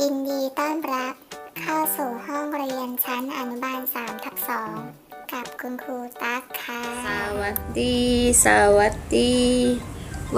ยินดีต้อนรับเข้าสู่ห้องเรียนชั้นอนุบาล3ทับ2กับคุณครูตั๊กค่ะ สวัสดี สวัสดี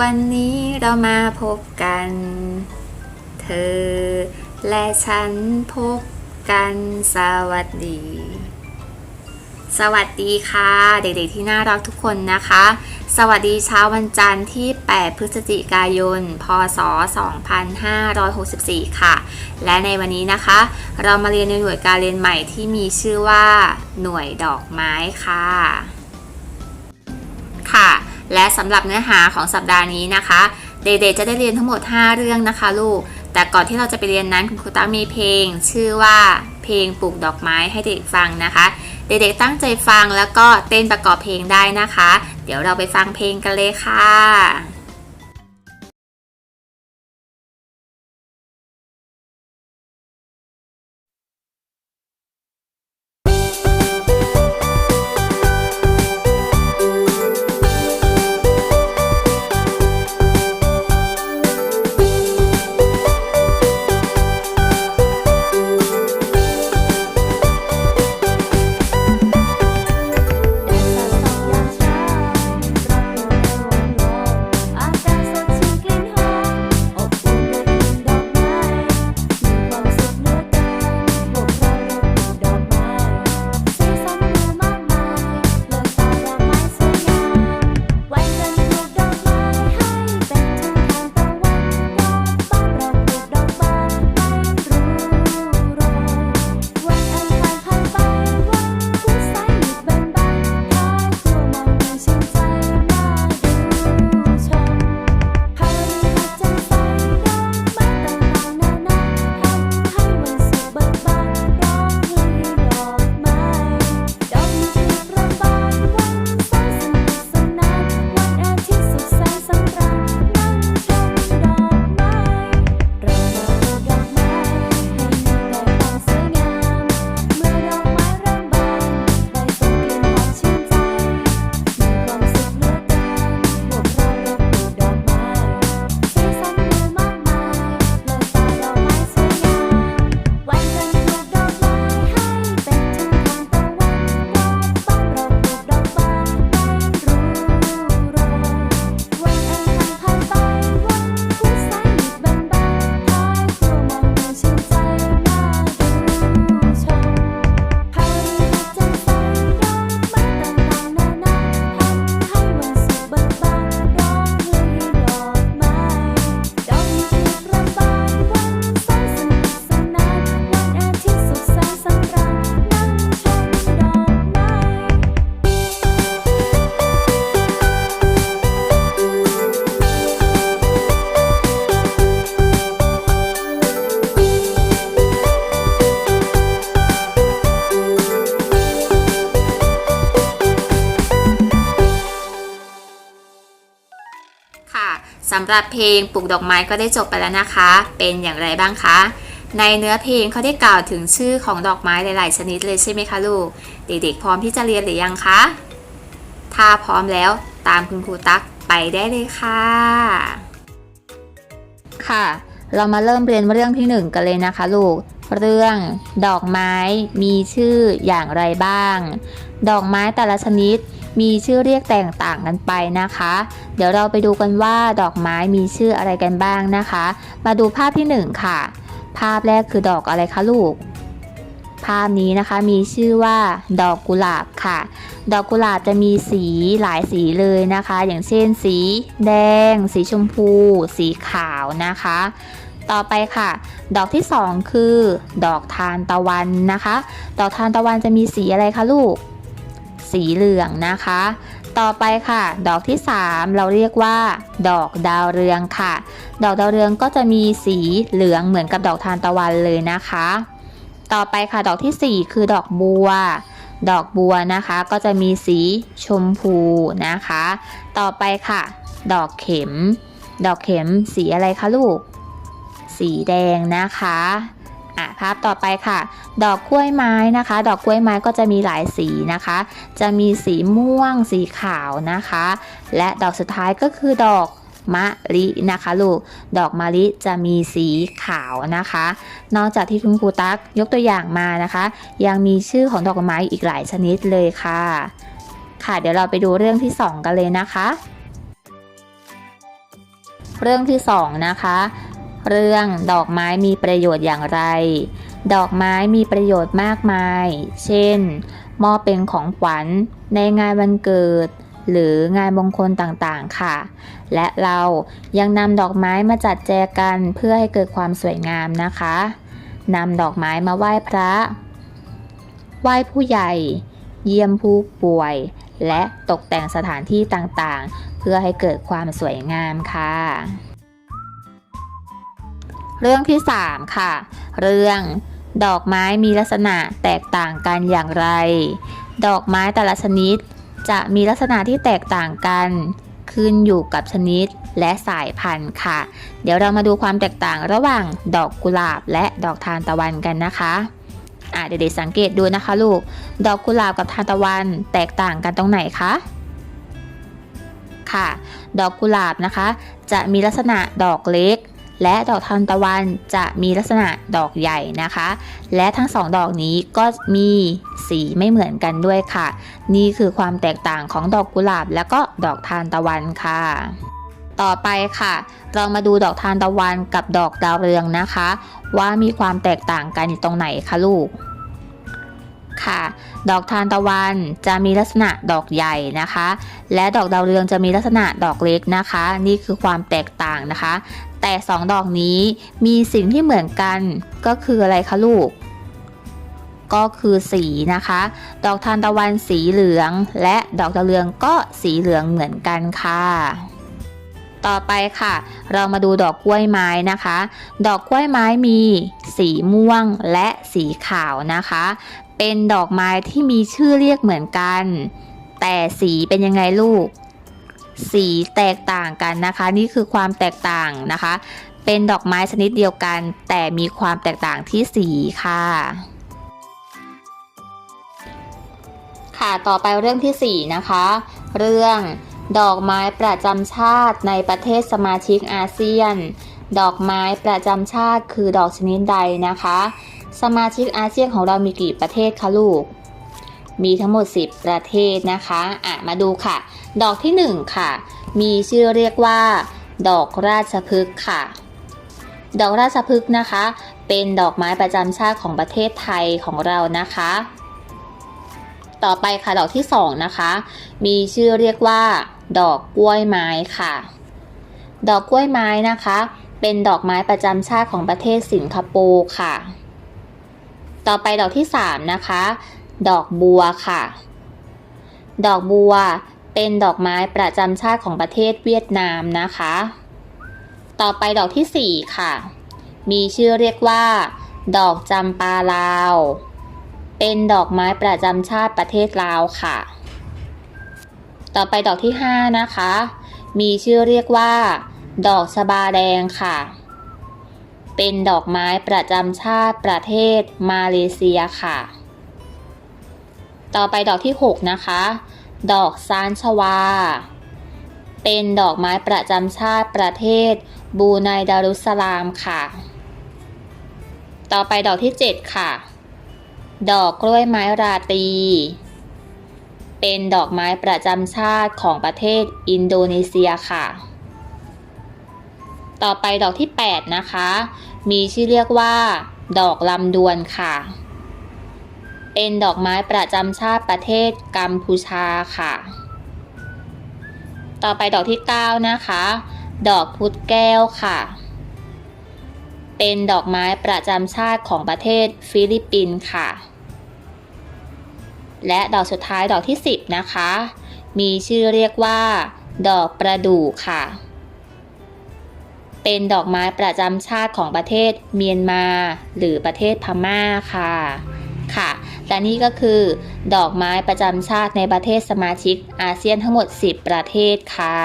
วันนี้เรามาพบกัน เธอและฉันพบกันสวัสดี สวัสดีค่ะ เด็กๆที่น่ารักทุกคนนะคะ สวัสดีเช้าวันจันทร์ที่ 8 พฤศจิกายน พศ 2564 ค่ะ และในวันนี้นะคะ เรามาเรียนในหน่วยการเรียนใหม่ที่มีชื่อว่า หน่วยดอกไม้ค่ะ ค่ะ และสำหรับเนื้อหาของสัปดาห์นี้นะคะ เด็กๆจะได้เรียนทั้งหมด 5 เรื่องนะคะลูก แต่ก่อนที่เราจะไปเรียนนั้นคุณครูตั้งมีเพลง ชื่อว่าเพลงปลูกดอกไม้ให้เด็กฟังนะคะ เด็กๆตั้งใจฟังแล้วก็เต้นประกอบเพลงได้นะคะ เดี๋ยวเราไปฟังเพลงกันเลยค่ะ สำหรับเพลงปลูกดอกไม้ก็ได้จบไปแล้วนะคะ เป็นอย่างไรบ้างคะ ในเนื้อเพลงเขาได้กล่าวถึงชื่อของดอกไม้หลาย ๆ ชนิดเลยใช่ไหมคะลูก เด็ก ๆ พร้อมที่จะเรียนหรือยังคะ ถ้าพร้อมแล้วตามคุณครูตั๊กไปได้เลยค่ะ ค่ะ เรามาเริ่มเรียนเรื่องที่หนึ่งกันเลยนะคะลูก เรื่องดอกไม้มีชื่ออย่างไรบ้าง ดอกไม้แต่ละชนิด มีชื่อเรียกแตกต่างกันไปนะคะ เดี๋ยวเราไปดูกันว่าดอกไม้มีชื่ออะไรกันบ้างนะคะ มาดูภาพที่หนึ่งค่ะ ภาพแรกคือดอกอะไรคะลูก ภาพนี้นะคะมีชื่อว่า ดอกกุหลาบค่ะ ดอกกุหลาบจะมีสีหลายสีเลยนะคะ อย่างเช่น สีแดง สีชมพู สีขาวนะคะต่อไปค่ะ ดอกที่สองคือ ดอกทานตะวันนะคะ ดอกทานตะวันจะมีสีอะไรคะลูก สีเหลืองนะคะ ต่อไปค่ะ ดอกที่ 3 เราเรียกว่า ดอกดาวเรืองค่ะ ดอกดาวเรืองก็จะมีสีเหลืองเหมือนกับดอกทานตะวันเลยนะคะ ต่อไปค่ะดอกทีสี่4 คือดอกบัว ดอกบัวนะคะก็จะมีสีชมพูนะคะ ต่อไปค่ะ ดอกเข็ม ดอกเข็มสีอะไรคะลูก สีแดงนะคะ อะภาพต่อไปค่ะ ดอกกล้วยไม้นะคะ ดอกกล้วยไม้ก็จะมีหลายสีนะคะ จะมีสีม่วง สีขาวนะคะ และดอกสุดท้ายก็คือดอกมะลินะคะลูก ดอกมะลิจะมีสีขาวนะคะ นอกจากที่คุณครูตักยกตัวอย่างมานะคะ ยังมีชื่อของดอกไม้อีกหลายชนิดเลยค่ะ ค่ะเดี๋ยวเราไปดูเรื่องที่ 2 กันเลยนะคะ เรื่องที่ 2 นะคะ เรื่องดอกไม้มีประโยชน์อย่างไร ดอกไม้มีประโยชน์มากมาย เช่น มอบเป็นของขวัญในงานวันเกิด หรืองานมงคลต่างๆ ค่ะ และเรายังนำดอกไม้มาจัดแจกันเพื่อให้เกิดความสวยงามนะคะนำดอกไม้มาไหว้พระ ไหว้ผู้ใหญ่ เยี่ยมผู้ป่วย และตกแต่งสถานที่ต่างๆ เพื่อให้เกิดความสวยงามค่ะ เรื่องที่ 3 ค่ะ เรื่อง ดอกไม้มีลักษณะแตกต่างกันอย่างไร ดอกไม้แต่ละชนิด จะมีลักษณะที่แตกต่างกัน ขึ้นอยู่กับชนิดและสายพันธุ์ค่ะ เดี๋ยวเรามาดูความแตกต่างระหว่างดอกกุหลาบและดอกทานตะวันกันนะคะอะเด็กๆสังเกตดูนะคะลูก ดอกกุหลาบกับทานตะวันแตกต่างกันตรงไหนคะ ค่ะ ดอกกุหลาบนะคะ จะมีลักษณะดอกเล็ก และดอกทานตะวันจะมีลักษณะดอกใหญ่นะคะ และทั้งสองดอกนี้ก็มีสีไม่เหมือนกันด้วยค่ะ นี่คือความแตกต่างของดอกกุหลาบ และก็ดอกทานตะวันค่ะ ต่อไปค่ะ เรามาดูดอกทานตะวันกับดอกดาวเรืองนะคะ ว่ามีความแตกต่างกันตรงไหนคะลูกค่ะ ดอกทานตะวันจะมีลักษณะดอกใหญ่นะคะ และดอกดาวเรืองจะมีลักษณะดอกเล็กนะคะ นี่คือความแตกต่างนะคะ แต่สองดอกนี้มีสิ่งที่เหมือนกันก็คืออะไรคะลูก ก็คือสีนะคะ ดอกทานตะวันสีเหลือง และดอกดาวเรืองก็สีเหลืองเหมือนกันค่ะ ต่อไปค่ะ เรามาดูดอกกล้วยไม้นะคะ ดอกกล้วยไม้มี สีม่วงและสีขาวนะคะ เป็นดอกไม้ที่มีชื่อเรียกเหมือนกัน แต่สีเป็นยังไงลูก สีแตกต่างกันนะคะ นี่คือความแตกต่างนะคะ เป็นดอกไม้ชนิดเดียวกัน แต่มีความแตกต่างที่สีค่ะ ค่ะต่อไปเรื่องที่ 4 นะคะ เรื่องดอกไม้ประจำชาติในประเทศสมาชิกอาเซียน ดอกไม้ประจำชาติคือดอกชนิดใดนะคะ สมาชิกอาเซียนของเรามีกี่ประเทศคะลูก มีทั้งหมด 10 ประเทศนะคะอะมาดูค่ะ ดอกที่1ค่ะ มีชื่อเรียกว่า ดอกราชพฤกษ์ค่ะ ดอกราชพฤกษ์นะคะ เป็นดอกไม้ประจำชาติของประเทศไทยของเรานะคะ ต่อไปค่ะ ดอกที่2นะคะ มีชื่อเรียกว่า ดอกกล้วยไม้ค่ะ ดอกกล้วยไม้นะคะ เป็นดอกไม้ประจำชาติของประเทศสิงคโปร์ค่ะ ต่อไปดอกที่3นะคะ ดอกบัวค่ะ ดอกบัว เป็นดอกไม้ประจำชาติของประเทศเวียดนามนะคะ ต่อไปดอกที่ 4 ค่ะ มีชื่อเรียกว่า ดอกจำปาลาว เป็นดอกไม้ประจำชาติประเทศลาวค่ะ ต่อไปดอกที่ 5 นะคะ มีชื่อเรียกว่า ดอกชบาแดงค่ะ เป็นดอกไม้ประจำชาติประเทศมาเลเซียค่ะ ต่อไปดอกที่ 6 นะคะ ดอกซานชวา เป็นดอกไม้ประจำชาติประเทศบูไนดารุสสลามค่ะ ต่อไปดอกที่ 7 ค่ะ ดอกกล้วยไม้ราตรี เป็นดอกไม้ประจำชาติของประเทศอินโดนีเซียค่ะ ต่อไปดอกที่ 8 นะคะ มีชื่อเรียกว่า ดอกลำดวนค่ะ เป็นดอกไม้ประจำชาติประเทศกัมพูชาค่ะ ต่อไปดอกที่ 9 นะคะ ดอกพุธแก้วค่ะ เป็นดอกไม้ประจำชาติของประเทศฟิลิปปินส์ค่ะ และดอกสุดท้ายดอกที่ 10 นะคะ มีชื่อเรียกว่า ดอกประดู่ค่ะ เป็นดอกไม้ประจำชาติของประเทศเมียนมา หรือประเทศพม่าค่ะค่ะ และนี่ก็คือ ดอกไม้ประจำชาติในประเทศสมาชิกอาเซียนทั้งหมด 10 ประเทศค่ะ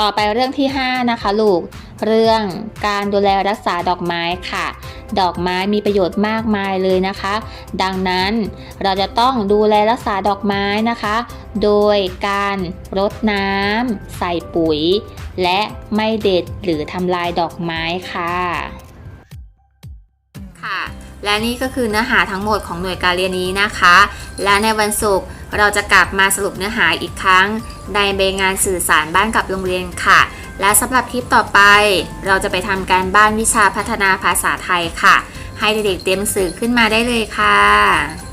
ต่อไปเรื่องที่ 5 นะคะลูก เรื่องการดูแลรักษาดอกไม้ค่ะ ดอกไม้มีประโยชน์มากมายเลยนะคะ ดังนั้นเราจะต้องดูแลรักษาดอกไม้นะคะ โดยการรดน้ำใส่ปุ๋ย และไม่เด็ดหรือทำลายดอกไม้ค่ะ ค่ะ และนี่ก็คือเนื้อหาทั้งหมดของหน่วยการเรียนนี้นะคะ และในวันศุกร์เราจะกลับมาสรุปเนื้อหาอีกครั้ง ในใบงานสื่อสารบ้านกับโรงเรียนค่ะ และสำหรับคลิปต่อไป เราจะไปทำการบ้านวิชาพัฒนาภาษาไทยค่ะ ให้เด็กๆเตรียมสื่อขึ้นมาได้เลยค่ะ